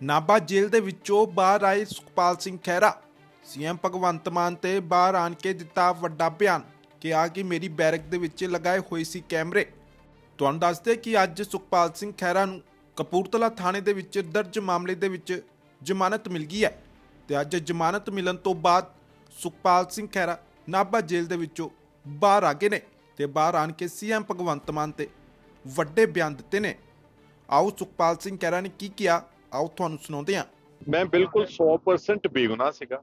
ਨਾਭਾ ਜੇਲ੍ਹ ਦੇ ਵਿੱਚੋਂ ਬਾਹਰ ਆਏ ਸੁਖਪਾਲ ਸਿੰਘ ਖਹਿਰਾ। ਸੀਐਮ ਭਗਵੰਤ ਮਾਨ ਤੇ ਬਾਹਰ ਆਣ ਕੇ ਦਿੱਤਾ ਵੱਡਾ ਬਿਆਨ, ਕਿਹਾ ਕਿ ਮੇਰੀ ਬੈਰਕ ਦੇ ਵਿੱਚ ਲਗਾਏ ਹੋਏ ਸੀ ਕੈਮਰੇ। ਤੁਹਾਨੂੰ ਦੱਸਦੇ ਕਿ ਅੱਜ ਸੁਖਪਾਲ ਸਿੰਘ ਖਹਿਰਾ ਨੂੰ ਕਪੂਰਥਲਾ ਥਾਣੇ ਦੇ ਵਿੱਚ ਦਰਜ ਮਾਮਲੇ ਦੇ ਵਿੱਚ ਜ਼ਮਾਨਤ ਮਿਲ ਗਈ ਹੈ ਤੇ ਅੱਜ ਜ਼ਮਾਨਤ ਮਿਲਣ ਤੋਂ ਬਾਅਦ ਸੁਖਪਾਲ ਸਿੰਘ ਖਹਿਰਾ ਨਾਭਾ ਜੇਲ੍ਹ ਦੇ ਵਿੱਚੋਂ ਬਾਹਰ ਆ ਗਏ ਨੇ ਤੇ ਬਾਹਰ ਆਣ ਕੇ ਸੀਐਮ ਭਗਵੰਤ ਮਾਨ ਤੇ ਵੱਡੇ ਬਿਆਨ ਦਿੱਤੇ ਨੇ। ਆਓ ਸੁਖਪਾਲ ਸਿੰਘ ਖਹਿਰਾ ਨੇ ਕੀ ਕਿਹਾ ਆਓ ਤੁਹਾਨੂੰ ਸੁਣਾਉਂਦੇ ਹਾਂ। ਮੈਂ ਬਿਲਕੁਲ 100% ਬੇਗੁਨਾਹ ਸੀਗਾ।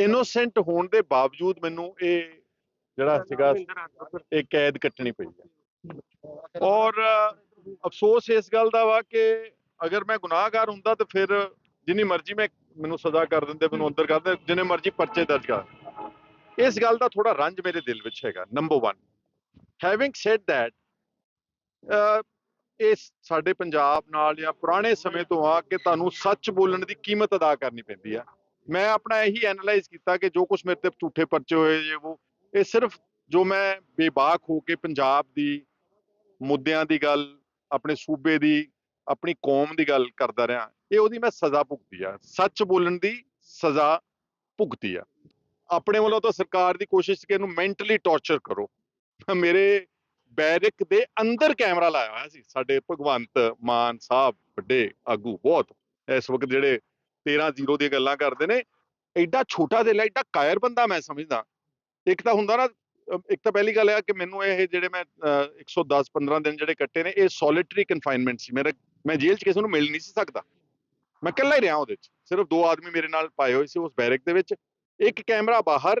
ਇਨੋਸੈਂਟ ਹੋਣ ਦੇ ਬਾਵਜੂਦ ਮੈਨੂੰ ਇਹ ਜਿਹੜਾ ਸੀਗਾ, ਇਹ ਕੈਦ ਕੱਟਣੀ ਪਈ ਹੈ। ਔਰ, ਅਫਸੋਸ ਇਸ ਗੱਲ ਦਾ ਵਾ ਕਿ ਅਗਰ ਮੈਂ ਗੁਨਾਹਗਾਰ ਹੁੰਦਾ ਤਾਂ ਫਿਰ ਜਿੰਨੀ ਮਰਜ਼ੀ ਮੈਂ ਮੈਨੂੰ ਸਜ਼ਾ ਕਰ ਦਿੰਦੇ, ਮੈਨੂੰ ਅੰਦਰ ਕਰ ਦਿੰਦੇ, ਜਿੰਨੇ ਮਰਜ਼ੀ ਪਰਚੇ ਦਰਜ ਕਰ ਇਸ ਗੱਲ ਦਾ ਥੋੜਾ ਰੰਜ ਮੇਰੇ ਦਿਲ ਵਿੱਚ ਹੈਗਾ ਨੰਬਰ 1 ਹੈਵਿੰਗ ਸੈਡ ਥੈਟ ਇਹ ਸਾਡੇ ਪੰਜਾਬ ਨਾਲ ਜਾਂ ਪੁਰਾਣੇ ਸਮੇਂ ਤੋਂ ਆ ਕਿ ਤੁਹਾਨੂੰ ਸੱਚ ਬੋਲਣ ਦੀ ਕੀਮਤ ਅਦਾ ਕਰਨੀ ਪੈਂਦੀ ਆ। ਮੈਂ ਆਪਣਾ ਇਹੀ ਐਨਲਾਈਜ਼ ਕੀਤਾ ਕਿ ਜੋ ਕੁਝ ਮੇਰੇ ਤੇ ਝੂਠੇ ਪਰਚੇ ਹੋਏ ਜੇ ਉਹ, ਇਹ ਸਿਰਫ ਜੋ ਮੈਂ ਬੇਬਾਕ ਹੋ ਕੇ ਪੰਜਾਬ ਦੀ ਮੁੱਦਿਆਂ ਦੀ ਗੱਲ, ਆਪਣੇ ਸੂਬੇ ਦੀ, ਆਪਣੀ ਕੌਮ ਦੀ ਗੱਲ ਕਰਦਾ ਰਿਹਾ, ਇਹ ਉਹਦੀ ਮੈਂ ਸਜ਼ਾ ਭੁਗਤੀ ਆ। ਸੱਚ ਬੋਲਣ ਦੀ ਸਜ਼ਾ ਭੁਗਤੀ ਆ। ਆਪਣੇ ਵੱਲੋਂ ਤਾਂ ਸਰਕਾਰ ਦੀ ਕੋਸ਼ਿਸ਼ ਕਿ ਇਹਨੂੰ ਮੈਂਟਲੀ ਟੌਰਚਰ ਕਰੋ। ਮੇਰੇ ਬੈਰਿਕ ਦੇ ਅੰਦਰ ਕੈਮਰਾ ਲਾਇਆ ਹੋਇਆ ਸੀ। ਸਾਡੇ ਭਗਵੰਤ ਮਾਨ ਸਾਹਿਬ ਵੱਡੇ ਆਗੂ ਬਹੁਤ ਇਸ ਵਕਤ ਜਿਹੜੇ 13-0 ਦੀਆਂ ਗੱਲਾਂ ਕਰਦੇ ਨੇ, ਐਡਾ ਛੋਟਾ ਦਿਲ ਐਡਾ ਕਾਇਰ ਬੰਦਾ ਮੈਂ ਸਮਝਦਾ। ਇੱਕ ਤਾਂ ਹੁੰਦਾ ਨਾ, ਇੱਕ ਤਾਂ ਪਹਿਲੀ ਗੱਲ ਹੈ ਕਿ ਮੈਨੂੰ ਇਹ ਜਿਹੜੇ ਮੈਂ 110 15 ਦਿਨ ਜਿਹੜੇ ਕੱਟੇ ਨੇ, ਇਹ ਸੋਲਿਟਰੀ ਕਨਫਾਈਨਮੈਂਟ ਸੀ। ਮੇਰੇ, ਮੈਂ ਜੇਲ੍ਹ 'ਚ ਕਿਸੇ ਨੂੰ ਮਿਲ ਨਹੀਂ ਸੀ ਸਕਦਾ। ਮੈਂ ਇਕੱਲਾ ਹੀ ਰਿਹਾ ਉਹਦੇ 'ਚ। ਸਿਰਫ ਦੋ ਆਦਮੀ ਮੇਰੇ ਨਾਲ ਪਾਏ ਹੋਏ ਸੀ ਉਸ ਬੈਰਕ ਦੇ ਵਿੱਚ। ਇੱਕ ਕੈਮਰਾ ਬਾਹਰ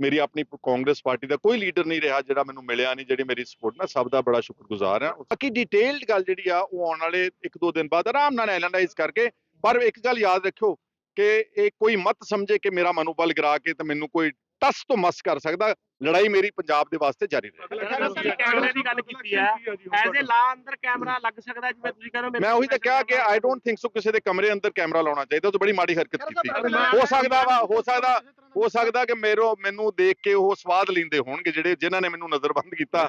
ਮੇਰੀ ਆਪਣੀ ਕਾਂਗਰਸ ਪਾਰਟੀ ਦਾ ਕੋਈ ਲੀਡਰ ਨਹੀਂ ਰਿਹਾ ਜਿਹੜਾ ਮੈਨੂੰ ਮਿਲਿਆ ਨਹੀਂ ਜਿਹੜੀ ਮੇਰੀ ਸਪੋਰਟ ਮੈਂ ਸਭ ਦਾ ਬੜਾ ਸ਼ੁਕਰਗੁਜ਼ਾਰ ਹਾਂ। ਬਾਕੀ ਡਿਟੇਲਡ ਗੱਲ ਜਿਹੜੀ ਆ ਉਹ ਆਉਣ ਵਾਲੇ ਇੱਕ ਦੋ ਦਿਨ ਬਾਅਦ ਆਰਾਮ ਨਾਲ ਐਨਾਲਾਈਜ਼ ਕਰਕੇ ਪਰ ਇੱਕ ਗੱਲ ਯਾਦ ਰੱਖਿਓ ਕਿ ਇਹ ਕੋਈ ਮਤ ਸਮਝੇ ਕਿ ਮੇਰਾ ਮਨੋਬਲ ਗਿਰਾ ਕੇ ਤੇ ਮੈਨੂੰ ਕੋਈ ਟਸ ਤੋਂ ਮਸ ਕਰ ਸਕਦਾ ਲੜਾਈ ਮੇਰੀ ਪੰਜਾਬ ਦੇ ਵਾਸਤੇ ਜਾਰੀ ਰਹੇ। ਤੁਸੀਂ ਕੈਮਰੇ ਦੀ ਗੱਲ ਕੀਤੀ ਹੈ ਐਜ਼ ਅ ਲਾ ਅੰਦਰ ਕੈਮਰਾ ਲੱਗ ਸਕਦਾ ਜਿਵੇਂ ਤੁਸੀਂ ਕਹਿੰਦੇ ਹੋ ਮੈਂ ਉਹੀ ਤਾਂ ਕਿਹਾ ਕਿ ਆਈ ਡੋਨਟ ਥਿੰਕ ਸੋ ਕਿਸੇ ਦੇ ਕਮਰੇ ਅੰਦਰ ਕੈਮਰਾ ਲਾਉਣਾ ਚਾਹੀਦਾ ਉਹ ਤਾਂ ਬੜੀ ਮਾੜੀ ਹਰਕਤ ਕੀਤੀ। ਹੋ ਸਕਦਾ ਵਾ ਹੋ ਸਕਦਾ ਹੋ ਸਕਦਾ ਕਿ ਮੇਰੋ ਮੈਨੂੰ ਦੇਖ ਕੇ ਉਹ ਸਵਾਦ ਲੈਂਦੇ ਹੋਣਗੇ ਜਿਹੜੇ ਜਿਨ੍ਹਾਂ ਨੇ ਮੈਨੂੰ ਨਜ਼ਰਬੰਦ ਕੀਤਾ।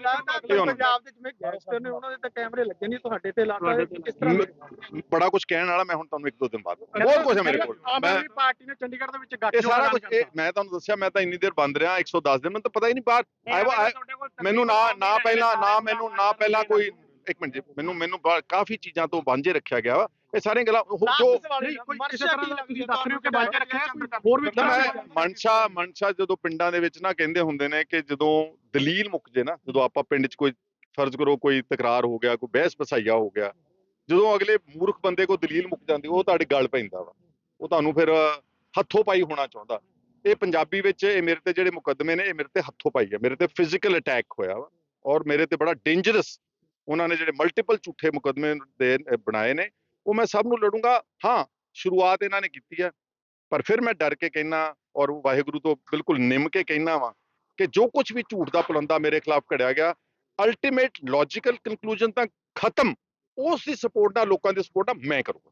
ਇਹ ਹੁਣ- ਪੰਜਾਬ ਦੇ ਜਿਵੇਂ ਗੈਂਗਸਟਰ ਨੇ ਉਹਨਾਂ ਦੇ ਤਾਂ ਕੈਮਰੇ ਲੱਗੇ ਨਹੀਂ ਤੁਹਾਡੇ ਤੇ ਲਾਤਾ ਕਿਸ ਤਰ੍ਹਾਂ ਮ- ਬੜਾ ਕੁਝ ਕਹਿਣ ਵਾਲਾ ਮੈਂ ਹੁਣ ਤੁਹਾਨੂੰ ਇੱਕ ਦੋ ਦਿਨ ਬਾਅਦ। ਬਹੁਤ ਕੁਝ ਹੈ ਮੇਰੇ ਕੋਲ। ਆਮ ਆਦਮੀ ਪਾਰਟੀ ਨੇ ਚੰਡੀਗੜ੍ਹ ਦੇ ਵਿੱਚ ਗੱਠ ਇਹ ਸਾਰਾ ਕੁਝ ਮੈਂ ਤੁਹਾਨੂੰ ਦੱਸਿਆ ਮੈਂ ਤਾਂ ਇੰਨੀ ਦੇਰ ਬੰਦ ਰਿਹਾ 110 ਦਿਨ ਮੈਨੂੰ ਤਾਂ ਪਤਾ ਹੀ ਨਹੀਂ ਬਾਹਰ। ਮੈਨੂੰ ਨਾ ਨਾ ਪਹਿਲਾਂ ਨਾ ਮੈਨੂੰ ਨਾ ਪਹਿਲਾਂ ਕੋਈ ਇੱਕ ਮਿੰਟ ਜੀ ਮੈਨੂੰ ਮੈਨੂੰ ਕਾਫੀ ਚੀਜ਼ਾਂ ਤੋਂ ਵਾਂਝੇ ਰੱਖਿਆ ਗਿਆ ਵਾ। ਇਹ ਸਾਰੀਆਂ ਗੱਲਾਂ ਉਹ- ਜੋ ਕਿਸੇ ਤਰ੍ਹਾਂ ਦਾ ਤੁਸੀਂ ਦੱਸ ਰਹੇ ਹੋ ਕਿ ਬਾਜਾ ਰੱਖਿਆ ਹੋਰ ਵੀ ਮੈਂ ਮਨਸ਼ਾ ਮਨਸ਼ਾ ਜਦੋਂ ਪਿੰਡਾਂ ਦੇ ਵਿੱਚ ਨਾ ਕਹਿੰਦੇ ਹੁੰਦੇ ਨੇ ਕਿ ਜਦੋਂ ਦਲੀਲ ਮੁੱਕ ਜੇ ਨਾ ਜਦੋਂ ਆਪਾਂ ਪਿੰਡ 'ਚ ਕੋਈ ਫਰਜ਼ ਕਰੋ ਕੋਈ ਤਕਰਾਰ ਹੋ ਗਿਆ ਕੋਈ ਬਹਿਸ ਬਸਾਈਆ ਹੋ ਗਿਆ ਜਦੋਂ ਅਗਲੇ ਮੂਰਖ ਬੰਦੇ ਕੋ ਦਲੀਲ ਮੁੱਕ ਜਾਂਦੀ ਉਹ ਤੁਹਾਡੇ ਗਲ ਪੈਂਦਾ ਵਾ। ਉਹ ਤੁਹਾਨੂੰ ਫਿਰ ਹੱਥੋਂ ਪਾਈ ਹੋਣਾ ਚਾਹੁੰਦਾ। ਇਹ ਪੰਜਾਬੀ ਵਿੱਚ ਇਹ ਮੇਰੇ ਤੇ ਜਿਹੜੇ ਮੁਕੱਦਮੇ ਨੇ ਇਹ ਮੇਰੇ ਤੇ ਹੱਥੋਂ ਪਾਈ ਹੈ ਮੇਰੇ ਤੇ ਫਿਜ਼ੀਕਲ ਅਟੈਕ ਹੋਇਆ ਵਾ। ਔਰ ਮੇਰੇ ਤੇ ਬੜਾ ਡੇਂਜਰਸ ਉਹਨਾਂ ਨੇ ਜਿਹੜੇ ਮਲਟੀਪਲ ਝੂਠੇ ਮੁਕੱਦਮੇ ਦੇ ਬਣਾਏ ਨੇ। ਉਹ ਮੈਂ ਸਭ ਨੂੰ ਲੜੂੰਗਾ। ਹਾਂ, ਸ਼ੁਰੂਆਤ ਇਹਨਾਂ ਨੇ ਕੀਤੀ ਹੈ, ਪਰ ਫਿਰ ਮੈਂ ਡਰ ਕੇ ਕਹਿਣਾ ਔਰ ਵਾਹਿਗੁਰੂ ਤੋਂ ਬਿਲਕੁਲ ਨਿੰਮ ਕੇ ਕਹਿਣਾ ਵਾਂ ਕਿ ਜੋ ਕੁਝ ਵੀ ਝੂਠ ਦਾ ਪਲੰਦਾ ਮੇਰੇ ਖਿਲਾਫ ਘੜਿਆ ਗਿਆ ਅਲਟੀਮੇਟ ਲੌਜੀਕਲ ਕਨਕਲੂਜਨ ਤਾਂ ਖਤਮ। ਉਸ ਦੀ ਸਪੋਰਟ ਨਾਲ ਲੋਕਾਂ ਦੀ ਸਪੋਰਟ ਨਾਲ ਮੈਂ ਕਰੂੰਗਾ।